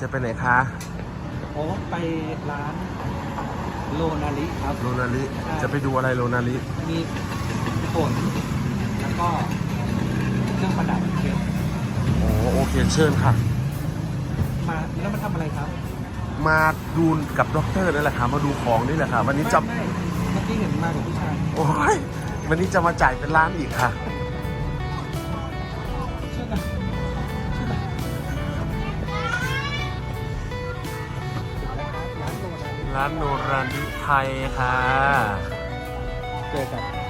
จะไปไหนคะโอ้ไปร้านโลนาริครับโรนาลิจะไปดูอะไรโรนาลิมีฝนแล้วก็เครื่องประดับเพชรโอ้โอเคเชิญค่ะ มาแล้วมาทำอะไรครับ มาดูกับด็อกเตอร์นั่นแหละค่ะมาดูของนี่แหละค่ะวันนี้จะไม่ไม่เมื่อกี้เห็นมากับผู้ชายโอ้ยวันนี้จะมาจ่ายเป็นล้านอีกค่ะ ร้านโนริร้านิไทยค่ะ เจอกัน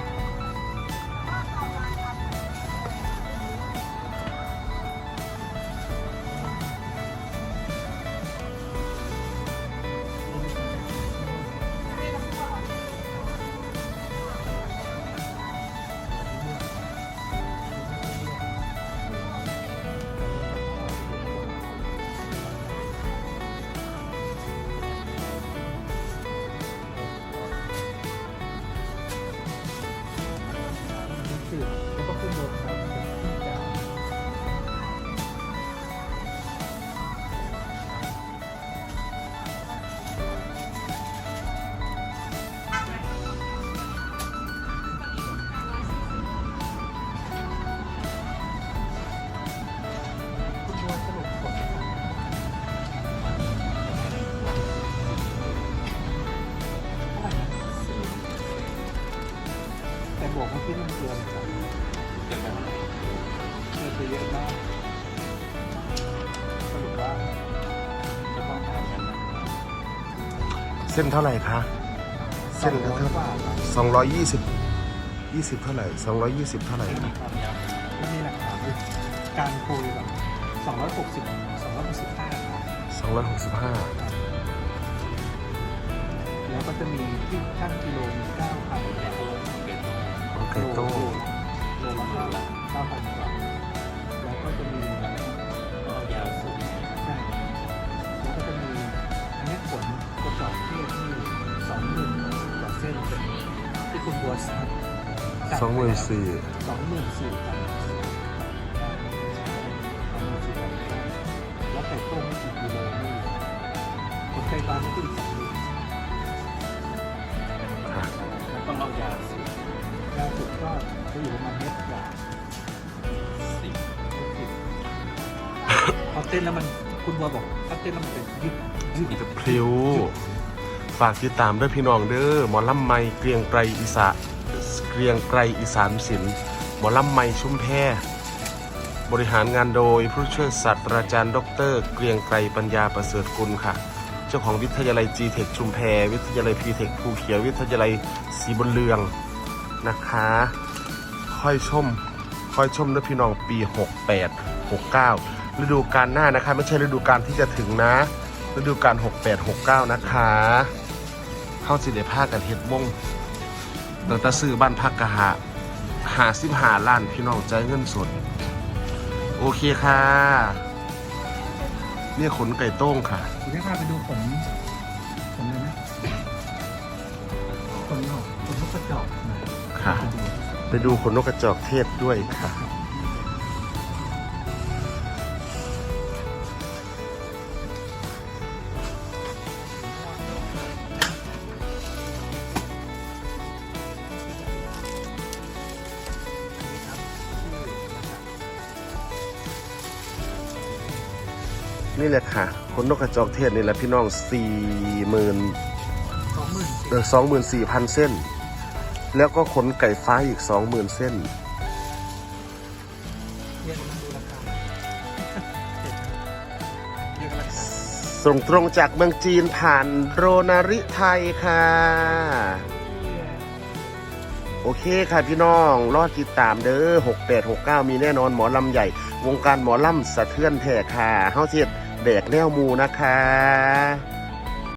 บวกมาขึ้นมันเกินครับเกินแบบเกินไปเยอะมากสรุปว่าจะต้องหากันนะเส้นเท่าไหร่คะ เส้นสองร้อยกว่าครับสองร้อยยี่สิบยี่สิบเท่าไหร่สองร้อยยี่สิบเท่าไหร่ไม่มีความยาวไม่มีหลักฐานเลยการคุยแบบสองร้อยหกสิบสองร้อยหกสิบห้าครับสองร้อยหกสิบห้าแล้วก็จะมีที่ขั้นกิโลมีเก้าพันแปดโอ เคโต้โลละเก้าเก้าพันกว่าแล้วก็จะมียาวสุดใช่แล้วก็จะมีอันนี้ผลกระจอกเทศที่สองหมื่นกว่าเส้นเป็นที่คุณบัวสั่งสองหมื่นสี่สองหมื่นสี่พันแล้วไข่ต้มกี่กิโลนี่คนไก่บ้านนี่คือสองหมื่นค่ะแล้วก็เอายาสูตรยาสูตร ก็จะอยู่ประมาณเม็ดกว่าสิบสิบพอเต้นแล้วมันคุณบัวบอกถ้าเต้นแล้วมันเป็นยืดยืดจะพริ้วฝากติดตามด้วยพี่น้องเด้อหมอลำไมเกรียงไกรอีสานเกรียงไกรอีสานศิลป์หมอลำไมชุ่มแพบริหารงานโดยผู้ช่วยศาสตราจารย์ ดร เกรียงไกรปัญญาประเสริฐกุลค่ะ เจ้าของวิทยาลัย g t e c h ชุมแพวิทยาลัย p t e c h ภูเขียว วิทยาลัยศรีบุญเรือง นะคะ ค่อยชม ค่อยชมด้วยพี่น้องปี 68 69 ฤดูกาลหน้านะคะ ไม่ใช่ฤดูกาลที่จะถึงนะ ฤดูกาล68 69 นะคะเข้าสิเดผ้ากันเฮ็ดวงตั้งต่ซื้อบ้านพักกะหาหาสิบหาล้านพี่น้องใจเงินสด โอเคค่ะ เนี่ยขนไก่โต้งค่ะคุณได้พาไปดูผล ค่ะ ไปดูขนนกกระจอกเทศด้วยค่ะ นี่แหละค่ะขนนกกระจอกเทศนี่แหละพี่น้องสี่หมื่นสองหมื่นเออสองหมื่นสี่พันเส้น แล้วก็ขนไก่ฟ้าอีกสองหมื่นเส้นส่งตรงจากเมืองจีนผ่านโรนาริไทยค่ะ โอเคค่ะพี่น้อง รอดติดตามเด้อ68 69 มีแน่นอนหมอลำใหญ่ วงการหมอลำสะเทือนแท้ค่ะเฮาเทียดแดกแนวมูนะคะ